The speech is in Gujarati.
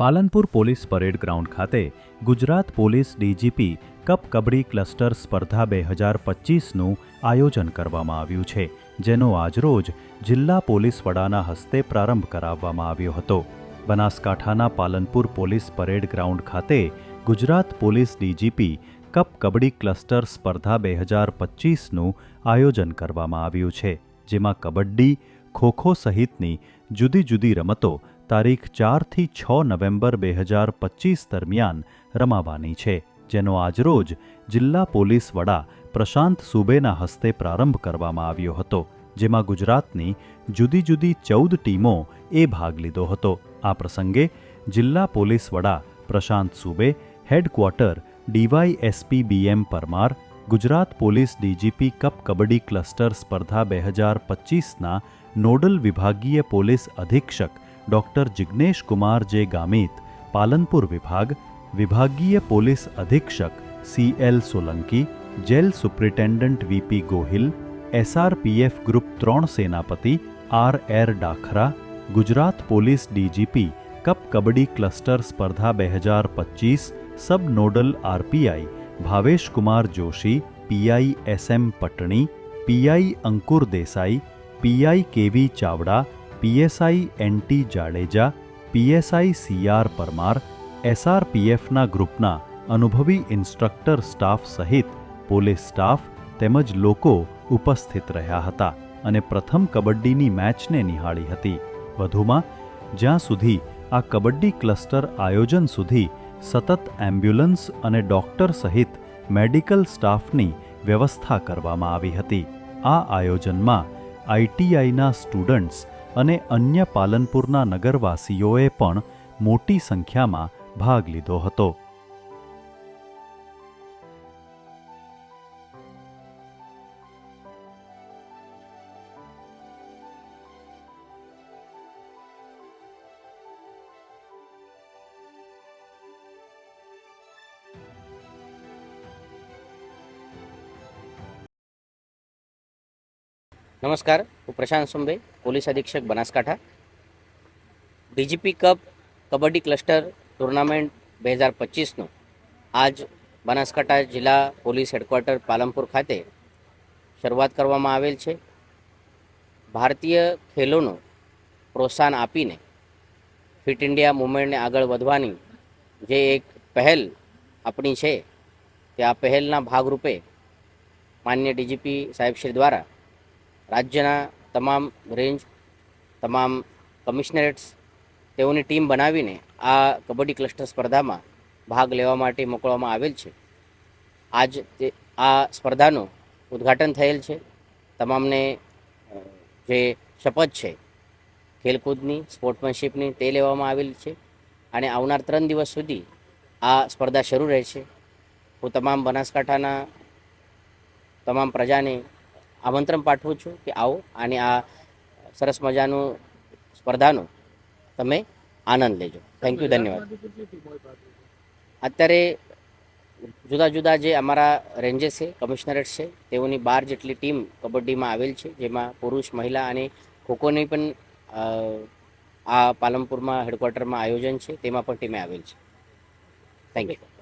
પાલનપુર પોલીસ પરેડ ગ્રાઉન્ડ ખાતે Gujarat police DGP cup kabaddi cluster સ્પર્ધા બે હજાર પચીસનું આયોજન કરવામાં આવ્યું છે, જેનો આજરોજ જિલ્લા પોલીસ વડાના હસ્તે પ્રારંભ કરાવવામાં આવ્યો હતો. બનાસકાંઠાના પાલનપુર પોલીસ પરેડ ગ્રાઉન્ડ ખાતે Gujarat police DGP cup kabaddi cluster સ્પર્ધા બે હજાર પચીસનું આયોજન કરવામાં આવ્યું છે, જેમાં કબડ્ડી, ખોખો સહિતની જુદી જુદી રમતો તારીખ ચારથી છ નવેમ્બર બે હજાર પચીસ દરમિયાન રમાવાની છે, જેનો આજરોજ જિલ્લા પોલીસ વડા પ્રશાંત સુબેના હસ્તે પ્રારંભ કરવામાં આવ્યો હતો, જેમાં ગુજરાતની જુદી જુદી ચૌદ ટીમો એ ભાગ લીધો હતો. આ પ્રસંગે જિલ્લા પોલીસ વડા Prashant Sube, headquarter DYSP BM Parmar, Gujarat police DGP cup kabaddi cluster સ્પર્ધા બે હજાર પચીસના નોડલ વિભાગીય પોલીસ અધિક્ષક ડોક્ટર જિગ્નેશ કુમાર જે ગામિત પાલનપુર વિભાગ વિભાગીય પોલીસ અધિક્ષક C L Solanki jail superintendent VP Gohil SRPF group ત્રણ સેનાપતિ R R Dakhara Gujarat police DGP cup kabaddi cluster સ્પર્ધા બે હજાર પચીસ sub nodal RPI Bhavesh Kumar Joshi PI S M Patni PI Ankur Desai PI KV Chavda PSI N T Jadeja PSI CR Parmar એસઆરપીએફના ગ્રુપના અનુભવી ઇન્સ્ટ્રક્ટર સ્ટાફ સહિત પોલીસ સ્ટાફ તેમજ લોકો ઉપસ્થિત રહ્યા હતા અને પ્રથમ કબડ્ડીની મેચને નિહાળી હતી. વધુમાં, જ્યાં સુધી આ કબડ્ડી ક્લસ્ટર આયોજન સુધી સતત એમ્બ્યુલન્સ અને ડોક્ટર સહિત મેડિકલ સ્ટાફની વ્યવસ્થા કરવામાં આવી હતી. આ આયોજનમાં આઈટીઆઈના સ્ટુડન્ટ્સ અને અન્ય પાલનપુરના નગરવાસીઓએ પણ મોટી સંખ્યામાં ભાગ લીધો હતો. નમસ્કાર, હું પ્રશાંત સુંબે પોલીસ અધિક્ષક Banaskantha. DGP cup kabaddi cluster tournament બે હજાર પચીસનું આજ બનાસકાંઠા જિલ્લા પોલીસ હેડક્વાર્ટર પાલનપુર ખાતે શરૂઆત કરવામાં આવેલ છે. ભારતીય ખેલોનું પ્રોત્સાહન આપીને ફિટ ઇન્ડિયા મુવમેન્ટને આગળ વધવાની જે એક પહેલ આપણી છે, તે આ પહેલના ભાગરૂપે માન્ય ડીજીપી સાહેબશ્રી દ્વારા રાજ્યના તમામ રેન્જ, તમામ કમિશનરેટ્સ, તેઓની ટીમ બનાવીને આ કબડ્ડી ક્લસ્ટર સ્પર્ધામાં ભાગ લેવા માટે મોકલવામાં આવેલ છે. આજ તે, આ સ્પર્ધાનું ઉદ્ઘાટન થયેલ છે. તમામને જે શપથ છે, ખેલકૂદની સ્પોર્ટ્સમેનશીપની તે લેવામાં આવેલ છે. અને આવનાર ત્રણ દિવસ સુધી આ સ્પર્ધા શરૂ રહેશે. હું તમામ બનાસકાંઠાના તમામ પ્રજાને આમંત્રણ પાઠવું છું કે આવો અને આ સરસ મજાનું સ્પર્ધાનો તમે આનંદ લેજો. થેન્ક યુ ધન્યવાદ. અત્યારે જુદા જુદા જે અમારા રેન્જેસ છે, કમિશનરેટ છે, તેઓની બાર જેટલી ટીમ કબડ્ડીમાં આવેલ છે, જેમાં પુરુષ, મહિલા અને ખોખોની પણ આ પાલનપુરમાં હેડક્વાર્ટરમાં આયોજન છે, તેમાં પણ ટીમે આવેલ છે. Thank you